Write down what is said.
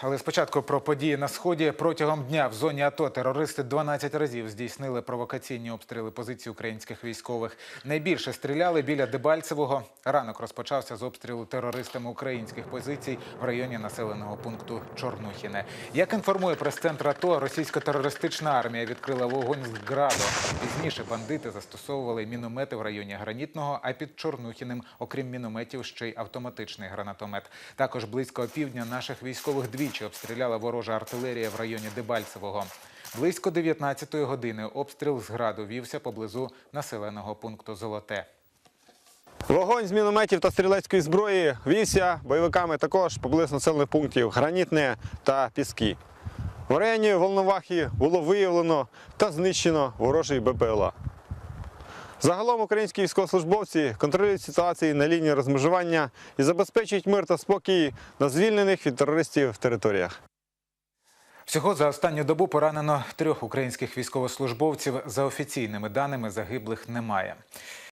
Але спочатку про події на сході протягом дня в зоні АТО терористи 12 разів здійснили провокаційні обстріли позицій українських військових. Найбільше стріляли біля Дебальцевого. Ранок розпочався з обстрілу терористами українських позицій в районі населеного пункту Чорнухіне. Як інформує прес-центр АТО, російсько-терористична армія відкрила вогонь з граду. Пізніше бандити застосовували міномети в районі Гранітного, а під Чорнухіним, окрім мінометів, ще й автоматичний гранатомет. Також близько опівдня наших військових двічі обстріляла ворожа артилерія в районі Дебальцевого. Близько 19-ї години обстріл з граду вівся поблизу населеного пункту Золоте. Вогонь з мінометів та стрілецької зброї вівся бойовиками також поблизу населених пунктів Гранітне та Піски. В районі Волновахи було виявлено та знищено ворожий БПЛА. Загалом українські військовослужбовці контролюють ситуації на лінії розмежування і забезпечують мир та спокій на звільнених від терористів територіях. Всього за останню добу поранено трьох українських військовослужбовців. За офіційними даними загиблих немає.